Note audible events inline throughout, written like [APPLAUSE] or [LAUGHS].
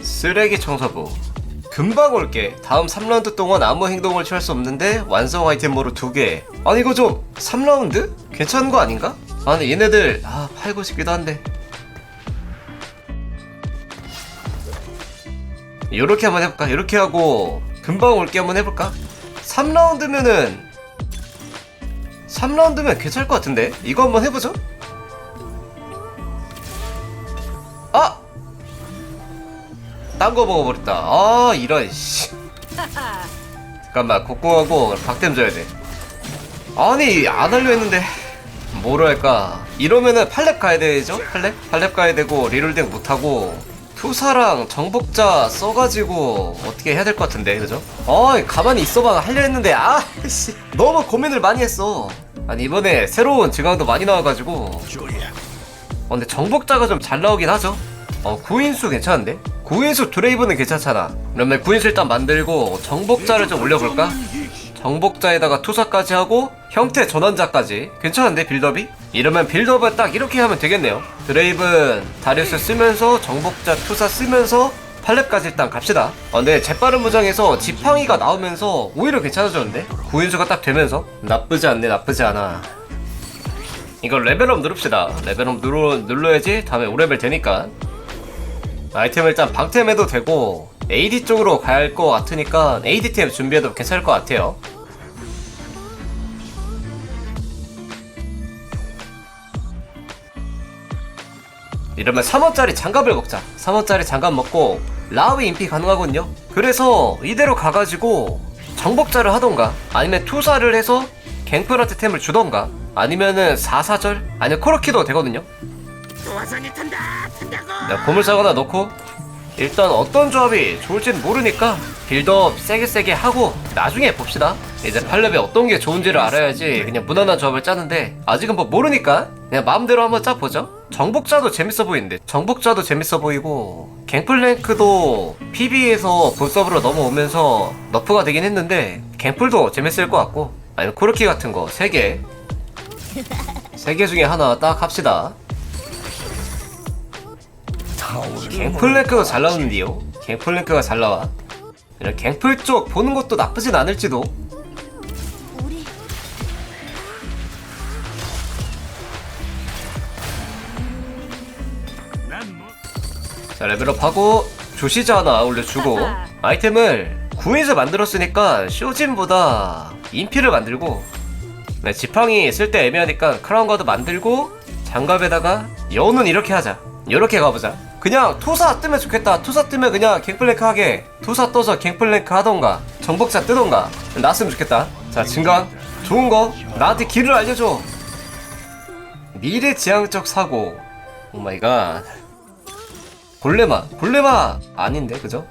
쓰레기 청소부 금방 올게 다음 3라운드 동안 아무 행동을 취할 수 없는데 완성 아이템으로 2개 아니 이거 좀 3라운드? 괜찮은 거 아닌가? 아 근데 얘네들 아 팔고 싶기도 한데 요렇게 한번 해볼까? 요렇게 하고 금방 올게 한번 해볼까? 3라운드면은 3라운드면 괜찮을 것 같은데 이거 한번 해보죠 아! 딴 거 먹어버렸다. 아, 이런, 씨. 잠깐만, 곡궁하고 박템 줘야 돼. 아니, 안 하려 했는데. 뭐로 할까? 이러면은 팔렙 가야 되죠? 팔렙? 팔렙 가야 되고, 리롤덱 못하고, 투사랑 정복자 써가지고, 어떻게 해야 될 것 같은데, 그죠? 아, 가만히 있어봐. 하려 했는데, 아, 씨. 너무 고민을 많이 했어. 아니, 이번에 새로운 증강도 많이 나와가지고, 어, 근데 정복자가 좀 잘 나오긴 하죠. 어, 구인수 괜찮은데? 구인수 드레이브는 괜찮잖아. 그러면 구인수 일단 만들고 정복자를 좀 올려볼까? 정복자에다가 투사까지 하고 형태 전환자까지 괜찮은데 빌드업 이? 이러면 빌드업을 딱 이렇게 하면 되겠네요. 드레이븐 다리우스 쓰면서 정복자 투사 쓰면서 팔렙까지 일단 갑시다. 어, 근데 재빠른 무장에서 지팡이가 나오면서 오히려 괜찮아졌는데? 구인수가 딱 되면서 나쁘지 않네 나쁘지 않아. 이거 레벨업 누릅시다. 레벨업 누르, 눌러야지 다음에 5레벨 되니까. 아이템을 일단 방템해도 되고 AD 쪽으로 할것 같으니까 AD템 준비해도 괜찮을 것 같아요. 이러면 3원짜리 장갑을 먹자. 3원짜리 장갑 먹고 라위 인피 가능하거든요. 그래서 이대로 가가지고 정복자를 하던가 아니면 투사를 해서 갱플한테 템을 주던가 아니면은 4사절 아니면 코르키도 되거든요. 내가 보물상 하나 넣고 일단 어떤 조합이 좋을지는 모르니까 빌드업 세게 세게 하고 나중에 봅시다 이제 팔렙에 어떤 게 좋은지를 알아야지 그냥 무난한 조합을 짜는데 아직은 뭐 모르니까 그냥 마음대로 한번 짜보죠 정복자도 재밌어 보이는데 정복자도 재밌어 보이고 갱플랭크도 PB에서 본서브로 넘어오면서 너프가 되긴 했는데 갱플도 재밌을 것 같고 아니면 코르키 같은 거 3개 3개 중에 하나 딱 합시다 갱플랭크가 잘 나오는데요. 갱플랭크가 잘 나와. 갱플 쪽 보는 것도 나쁘진 않을지도. 자 레벨업하고 조시자 하나 올려주고 아이템을 구에서 만들었으니까 쇼진보다 인피를 만들고 네, 지팡이 쓸 때 애매하니까 크라운 가드 만들고 장갑에다가 여우는 이렇게 하자. 이렇게 가보자. 그냥 투사 뜨면 좋겠다. 투사 뜨면 그냥 갱플랭크 하게. 투사 떠서 갱플랭크 하던가. 정복자 뜨던가. 나왔으면 좋겠다. 자, 증강. 좋은 거. 나한테 길을 알려줘. 미래지향적 사고. 오마이갓. 골레마. 골레마 아닌데, 그죠?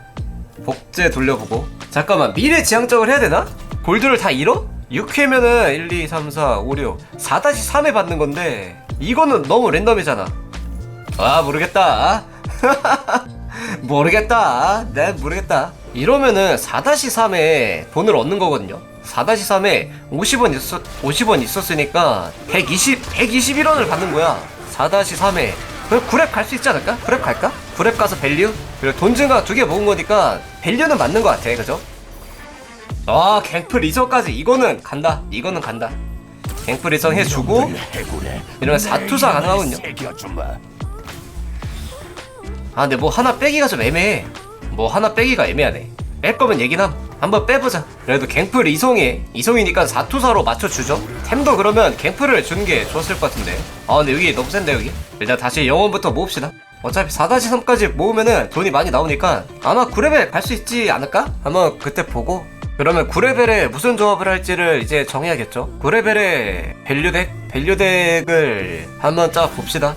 복제 돌려보고. 잠깐만, 미래 지향적을 해야 되나? 골드를 다 잃어? 6회면은 1, 2, 3, 4, 5, 6 4-3에 받는 건데 이거는 너무 랜덤이잖아 아 모르겠다 [LAUGHS] 모르겠다 네 모르겠다 이러면은 4-3에 돈을 얻는 거거든요 4-3에 50원 있었, 50원 있었으니까 120, 121원을 받는 거야 4-3에 그럼 9랩 갈 수 있지 않을까? 9랩 갈까? 9랩 가서 밸류? 그리고 돈 증가 두 개 모은 거니까 밸류는 맞는 거 같아 그죠? 아 갱플 리저까지 이거는 간다 이거는 간다 갱플 리저 해주고 이러면 4투사 가능하군요 아 근데 뭐 하나 빼기가 좀 애매해 뭐 하나 빼기가 애매하네 뺄 거면 얘기남 한번 빼보자. 그래도 갱플 이송에 이송이니까 4투사로 맞춰주죠. 템도 그러면 갱플을 주는 게 좋았을 것 같은데. 아 근데 여기 너무 센데 여기? 일단 다시 영원부터 모읍시다. 어차피 4-3까지 모으면은 돈이 많이 나오니까 아마 9레벨 갈 수 있지 않을까? 한번 그때 보고. 그러면 9레벨에 무슨 조합을 할지를 이제 정해야겠죠. 9레벨에 밸류덱? 밸류덱을 한번 짜 봅시다.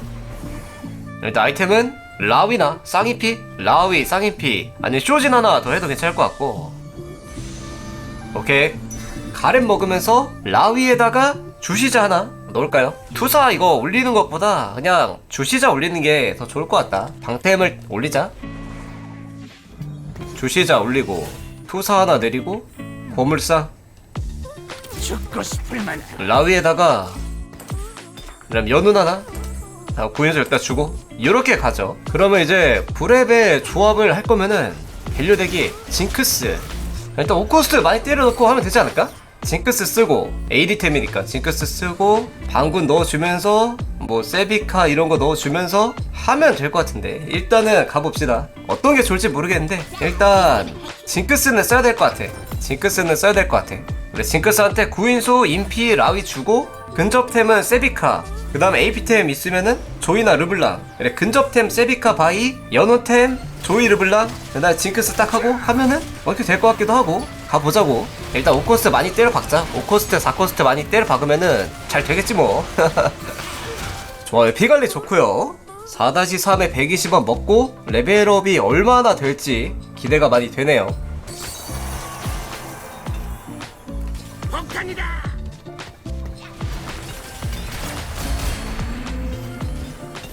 일단 아이템은 라위나 쌍이피? 라위, 쌍이피. 아니면 쇼진 하나 더 해도 괜찮을 것 같고. 오케이. 가렘 먹으면서 라위에다가 주시자 하나 넣을까요? 투사 이거 올리는 것보다 그냥 주시자 올리는 게 더 좋을 것 같다. 방템을 올리자. 주시자 올리고 투사 하나 내리고 만. 라위에다가 그럼 연운 하나? 아, 구인수 일단 주고 이렇게 가죠. 그러면 이제 브랩의 조합을 할 거면은 밸류덱이 징크스 일단 오코스트 많이 때려놓고 하면 되지 않을까? 징크스 쓰고 AD템이니까 징크스 쓰고 방군 넣어주면서 뭐 세비카 이런 거 넣어주면서 하면 될 것 같은데. 일단은 가봅시다. 어떤 게 좋을지 모르겠는데 일단 징크스는 써야 될 것 같아. 징크스는 써야 될 것 같아 그래 징크스한테 구인수 인피 라위 주고 근접템은 세비카 그 다음에 AP템 있으면은 조이나 르블랑 그래 근접템 세비카 바이 연호템 조이 르블랑 그 다음에 징크스 딱 하고 하면은 어떻게 될 것 같기도 하고 가보자고. 일단 5코스트 많이 때려 박자. 5코스트 4코스트 많이 때려 박으면은 잘 되겠지 뭐. [LAUGHS] 좋아요. 피관리 좋고요. 4-3에 120원 먹고 레벨업이 얼마나 될지 기대가 많이 되네요 폭탄이다.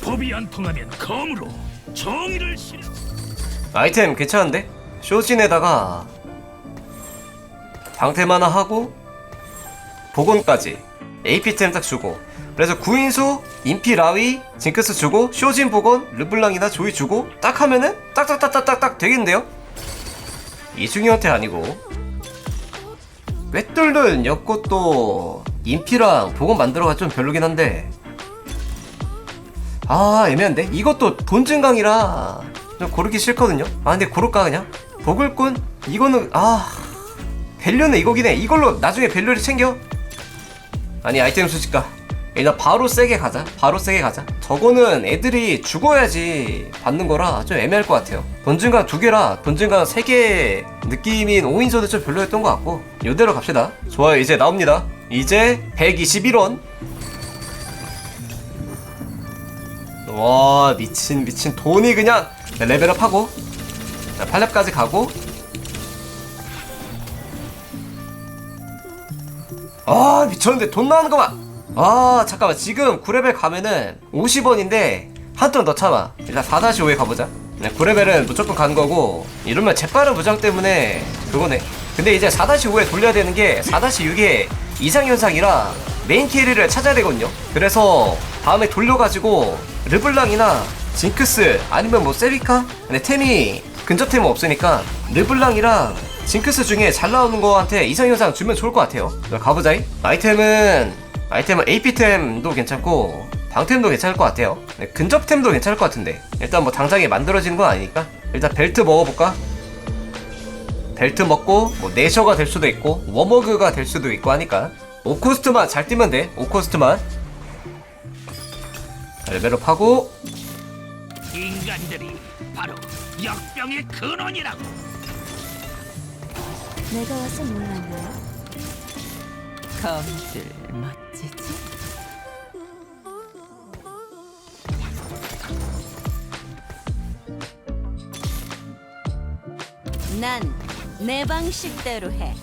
법이 안 통하면 검으로 정의를 실어. 아이템 괜찮은데? 쇼진에다가 방템 하나 하고 복원까지 AP템 딱 주고 그래서 구인수, 인피 라위, 징크스 주고 쇼진 복원, 르블랑이나 조이 주고 딱 하면은 딱딱딱딱딱딱 되겠는데요? 이중현한테 아니고 꿰뚫는 엮고 인피랑 복원 만들어가 좀 별로긴 한데 아 애매한데? 이것도 돈 증강이라 좀 고르기 싫거든요 아 근데 고를까 그냥? 보글꾼? 이거는 아 밸류는 이거긴 해 이걸로 나중에 밸류를 챙겨 아니 아이템 수집가 일단 바로 세게 가자. 바로 세게 가자. 저거는 애들이 죽어야지 받는 거라 좀 애매할 것 같아요. 돈 증강 두 개라 돈 증강 세개 느낌인 5인조도 좀 별로였던 것 같고 이대로 갑시다. 좋아요. 이제 나옵니다. 이제 121원. 와 미친 미친. 돈이 그냥 레벨업하고 자, 8렙까지 가고. 아 미쳤는데 돈 나오는 거만 아 잠깐만. 지금 9레벨 가면은 50원인데 한턴 더 참아. 일단 4-5에 가보자. 네, 9레벨은 무조건 가는 거고 이러면 재빠른 무장 때문에 그거네. 근데 이제 4-5에 돌려야 되는 게 4-6의 이상현상이라 메인 캐리를 찾아야 되거든요. 그래서 다음에 돌려가지고 르블랑이나 징크스 아니면 뭐 세비카? 근데 템이 근접템은 없으니까 르블랑이랑 징크스 중에 잘 나오는 거한테 이상현상 주면 좋을 것 같아요. 가보자이 아이템은 아이템은 AP템도 괜찮고 방템도 괜찮을 것 같아요 네, 근접템도 괜찮을 것 같은데 일단 뭐 당장에 만들어지는 건 아니니까 일단 벨트 먹어볼까? 벨트 먹고 뭐 내셔가 될 수도 있고 워머그가 될 수도 있고 하니까 5코스트만 잘 뛰면 돼 5코스트만 레벨업하고 인간들이 바로 역병의 근원이라고. 내가 와서 놀랐나요? 검들 멋지지? 난 내 방식대로 해.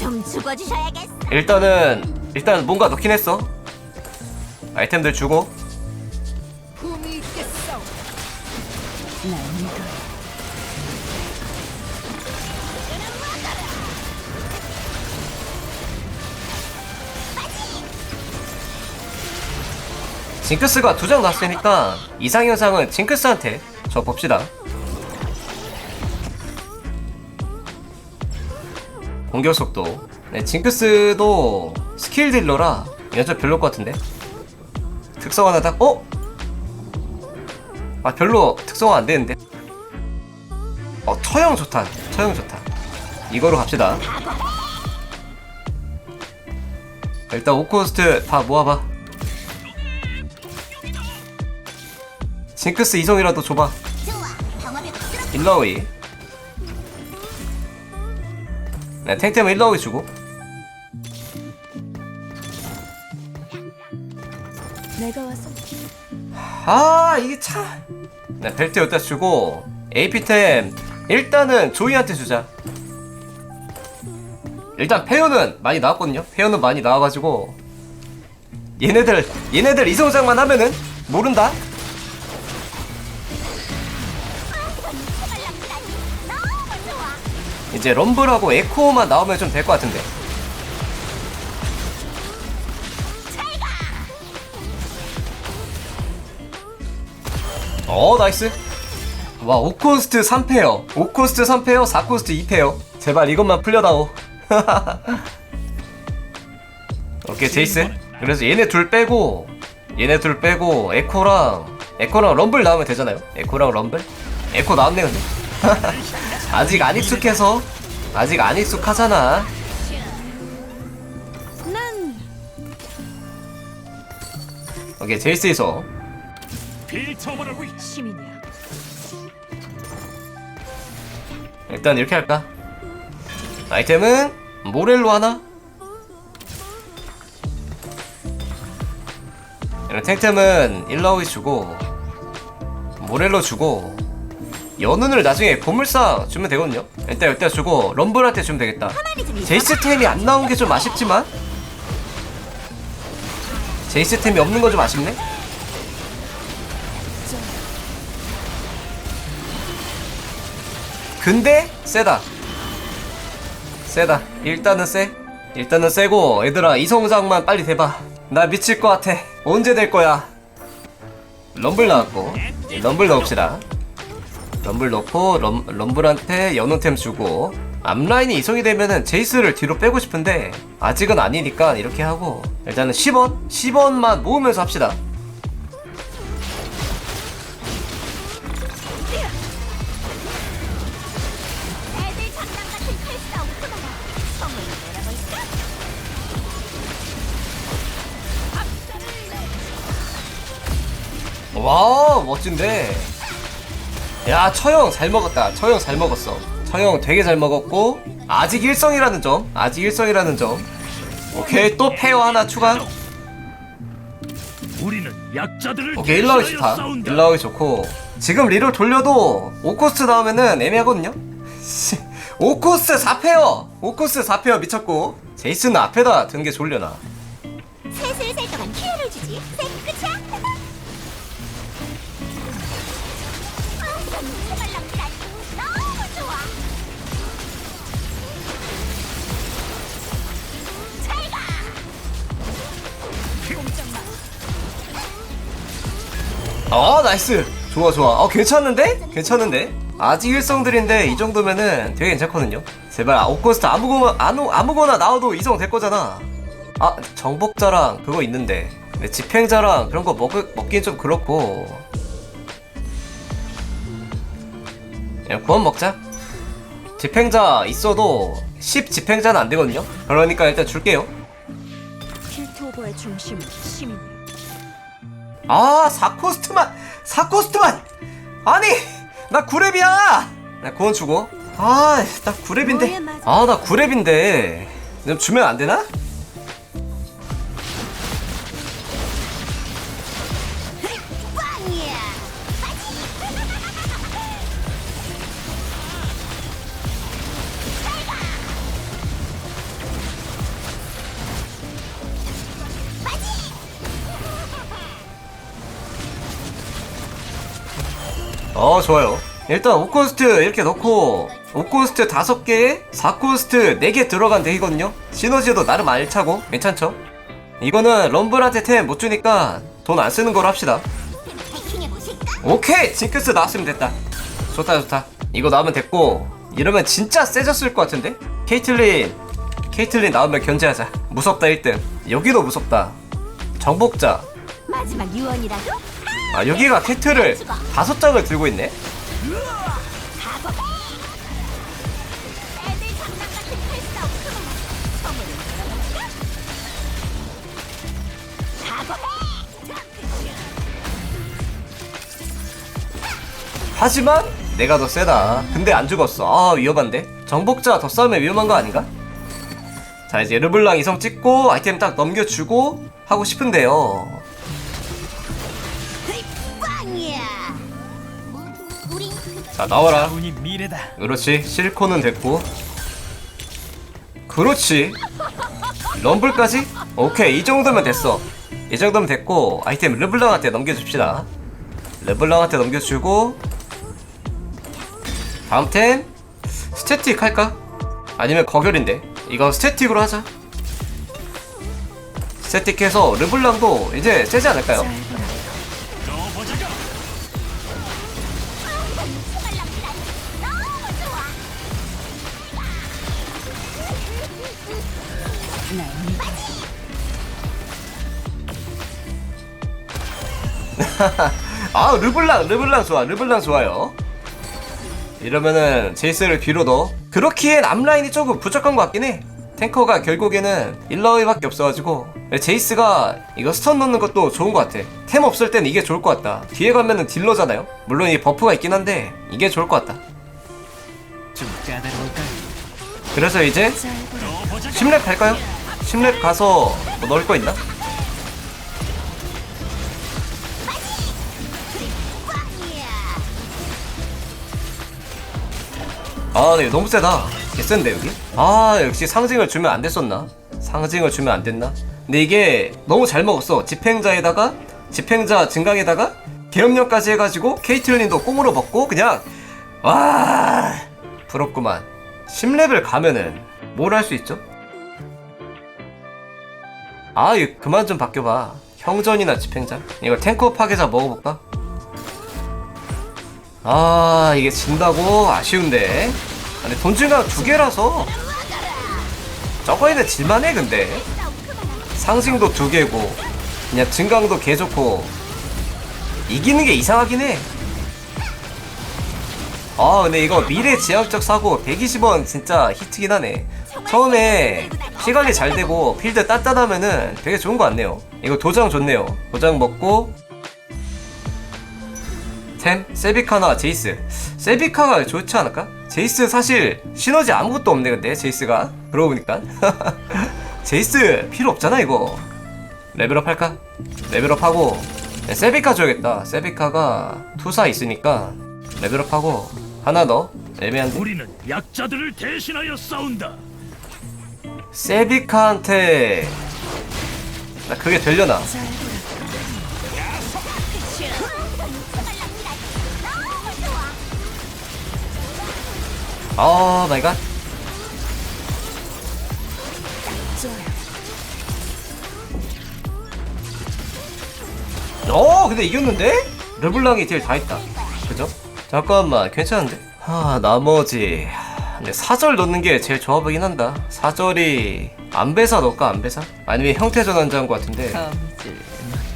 좀 죽어주셔야겠어. 일단은 일단 뭔가 넣긴 했어 아이템들 주고 징크스가 두 장 났으니까 이상 현상은 징크스한테 저 봅시다. 공격 속도. 네, 징크스도 스킬 딜러라 연적 별로일 것 같은데? 특성 하나 딱 어? 아 별로 특성화 안 되는데. 어 처형 좋다 처형 좋다 이거로 갑시다. 일단 오코스트 다 모아봐 징크스 이성이라도 줘봐. 일라오이. 네 탱템은 일라오이 주고. 내가 와서 아 이게 참 네, 벨트 여기다 주고. AP템 일단은 조이한테 주자. 일단 페어는 많이 나왔거든요. 페어는 많이 나와가지고. 얘네들 얘네들 이성장만 하면은 모른다 이제 럼블하고 에코만 나오면 좀 될 것 같은데. 어 나이스. 와 5코스트 3페어. 5코스트 3페어 4코스트 2페어. 제발 이것만 풀려다오. [LAUGHS] 오케이 제이스 그래서 얘네 둘 빼고 얘네 둘 빼고 에코랑 에코랑 럼블 나오면 되잖아요. 에코랑 럼블? 에코 나왔네 근데 [LAUGHS] 아직 안 익숙해서 아직 안 익숙하잖아. 난 오케이 제이스에서 시민이야. 일단 이렇게 할까? 아이템은 모렐로 하나? 이런 탱템은 일라오이 주고 모렐로 주고 연운을 나중에 보물상 주면 되거든요. 일단 일단 주고 럼블한테 주면 되겠다. 제이스 템이 안 나온 게 좀 아쉽지만. 제이스 템이 없는 건 좀 아쉽네. 근데 세다. 세다. 일단은 세. 일단은 세고 얘들아 이 성장만 빨리 대봐. 나 미칠 것 같아. 언제 될 거야? 럼블 나왔고. 럼블 넣읍시다 럼블 넣고 럼, 럼블한테 연운템 주고 앞라인이 이성이 되면은 제이스를 뒤로 빼고 싶은데 아직은 아니니까 이렇게 하고 일단은 10원? 10원만 모으면서 합시다? 와 멋진데 야 처형 잘 먹었다. 처형 잘 먹었어. 처형 되게 잘 먹었고 아직 일성이라는 점 아직 일성이라는 점. 오케이 또 페어 하나 추가. 우리는 약자들을 오케이 일라우이 대신하여 좋다 싸운다. 일라우이 좋고. 지금 리를 돌려도 5코스 나오면은 애매하거든요. 5코스 4페어 5코스 4페어 미쳤고. 제이스는 앞에다 든 게 졸려나? 셋을 살 동안 기회를 주지. 어 나이스. 좋아 좋아. 어 괜찮은데? 괜찮은데? 아직 일성들인데 이 정도면은 되게 괜찮거든요. 제발 아, 오코스트 아무거나 아무, 아무거나 나와도 이성 될 거잖아. 아 정복자랑 그거 있는데. 근데 집행자랑 그런 거 먹, 먹긴 좀 그렇고. 그냥 구원 먹자. 집행자 있어도 10 집행자는 안 되거든요. 그러니까 일단 줄게요. 필토버의 중심은 시민이야. 아, 4코스트만! 4코스트만! 아니! 나 9렙이야! 나 구원 주고. 아, 나 9렙인데. 아, 나 9렙인데. 좀 주면 안 되나? 일단 5코스트 이렇게 넣고, 5코스트 5개에 4코스트 4개 들어간 덱이거든요? 시너지도 나름 알차고, 괜찮죠? 이거는 럼블한테 템 못 주니까 돈 안 쓰는 거로 합시다. 오케이! 징크스 나왔으면 됐다. 좋다, 좋다. 이거 나오면 됐고, 이러면 진짜 세졌을 것 같은데? 케이틀린, 케이틀린 나오면 견제하자. 무섭다, 1등. 여기도 무섭다. 정복자. 마지막 유언이라도 아, 여기가 캐트를 다섯 장을 들고 있네? 하지만, 내가 더 세다. 근데 안 죽었어. 아, 위험한데? 정복자 더 싸우면 위험한 거 아닌가? 자, 이제 르블랑 이성 찍고, 아이템 딱 넘겨주고, 하고 싶은데요. 자, 나와라. 운이 미래다. 그렇지 실코는 됐고 그렇지 럼블까지? 오케이 이 정도면 됐어 이 정도면 됐고 아이템 르블랑한테 넘겨줍시다 르블랑한테 넘겨주고 다음 템 스태틱 할까? 아니면 거결인데 이거 스태틱으로 하자 스태틱 해서 르블랑도 이제 세지 않을까요? [LAUGHS] 아 르블랑 르블랑 좋아 르블랑 좋아요 이러면은 제이스를 뒤로도 그렇기엔 앞라인이 조금 부족한 것 같긴 해 탱커가 결국에는 일러웨이밖에 없어가지고 제이스가 이거 스턴 넣는 것도 좋은 것 같아 템 없을 땐 이게 좋을 것 같다 뒤에 가면은 딜러잖아요 물론 이 버프가 있긴 한데 이게 좋을 것 같다? 그래서 이제 잘 보라. 넣어보자가 10렙 갈까요? 10렙 가서 뭐 넣을 거 있나? 아, 네, 너무 세다. 개 센데, 여기? 아, 역시 상징을 주면 안 됐었나? 상징을 주면 안 됐나? 근데 이게 너무 잘 먹었어. 집행자에다가, 집행자 증강에다가, 계엄령까지 해가지고, 케이틀린도 꽁으로 먹고, 그냥, 와, 부럽구만. 10렙을 가면은, 뭘 할 수 있죠? 아, 이거 그만 좀 바뀌어봐. 형전이나 집행자. 이거 탱커 파괴자 먹어볼까? 아, 이게 진다고 아쉬운데. 아, 근데 돈줄가 두 개라서. 저거에는 질만해, 근데. 상징도 두 개고, 그냥 증강도 개 좋고. 이기는 게 이상하긴 해. 아, 근데 이거 미래 지향적 사고 120원 진짜 히트긴 하네. 처음에 시각이 잘 되고 필드 단단하면은 되게 좋은 거 같네요. 이거 도장 좋네요. 도장 먹고 템 세비카나 제이스. 세비카가 좋지 않을까? 제이스 사실 시너지 아무것도 없네 근데 제이스가 그러고 보니까 [LAUGHS] 제이스 필요 없잖아 이거. 레벨업 할까? 레벨업 하고 세비카 줘야겠다. 세비카가 투사 있으니까 레벨업 하고 하나 더 애매한데. 우리는 약자들을 대신하여 싸운다. 세비카한테 나 그게 되려나? 아 마이 갓. 어 근데 이겼는데? 르블랑이 딜 다 했다. 그죠? 잠깐만 괜찮은데? 하 나머지 근데 사절 넣는 게 제일 좋아 보이긴 한다. 사절이 안배사 넣을까 안배사? 아니면 형태전 한자인 것 같은데.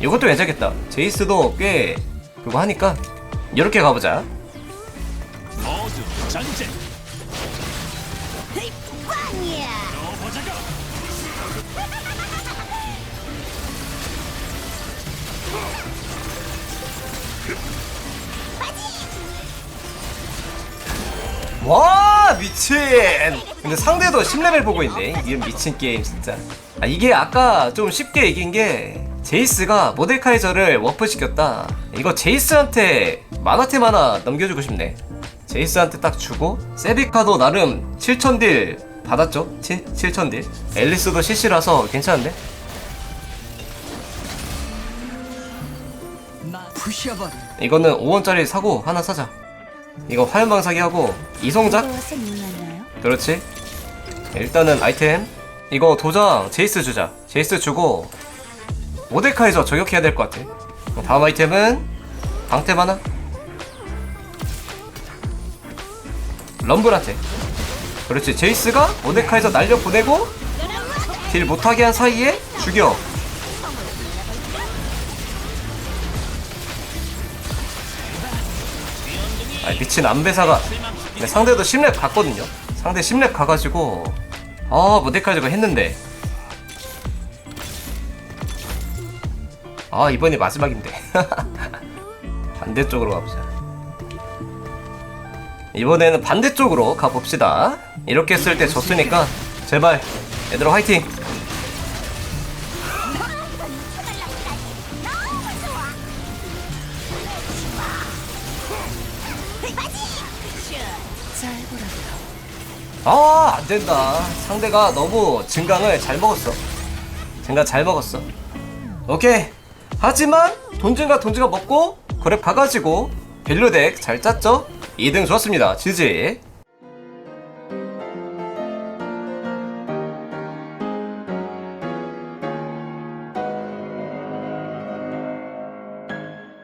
이것도 괜찮겠다. 제이스도 꽤 그거 하니까 이렇게 가보자. 모두 전쟁. 와 미친. 근데 상대도 10레벨 보고 있네. 이건 미친 게임 진짜. 아 이게 아까 좀 쉽게 이긴 게 제이스가 모데카이저를 워프 시켰다. 이거 제이스한테 만화템 하나 넘겨주고 싶네. 제이스한테 딱 주고 세비카도 나름 7000딜 받았죠? 7, 7000딜? 앨리스도 CC라서 괜찮은데. 이거는 5원짜리 사고 하나 사자 이거 화염 방사기 하고 이성작? 그렇지. 일단은 아이템 이거 도장 제이스 주자. 제이스 주고 모데카이저 저격해야 될 것 같아. 다음 아이템은 방템 하나. 럼블한테. 그렇지. 제이스가 모데카이저 날려 보내고 딜 못하게 한 사이에 죽여. 미친 안배사가 근데 상대도 10렙 갔거든요. 상대 10렙 가가지고 아 모데카이저가 했는데. 아 이번이 마지막인데. [LAUGHS] 반대쪽으로 가보자. 이번에는 반대쪽으로 가봅시다. 이렇게 했을 때 졌으니까 제발. 얘들아 화이팅 아 안 된다. 상대가 너무 증강을 잘 먹었어. 증강 잘 먹었어. 오케이. 하지만 돈증가 돈증가 먹고 그랩 가가지고 밸류덱 잘 짰죠? 2등 좋았습니다. 지지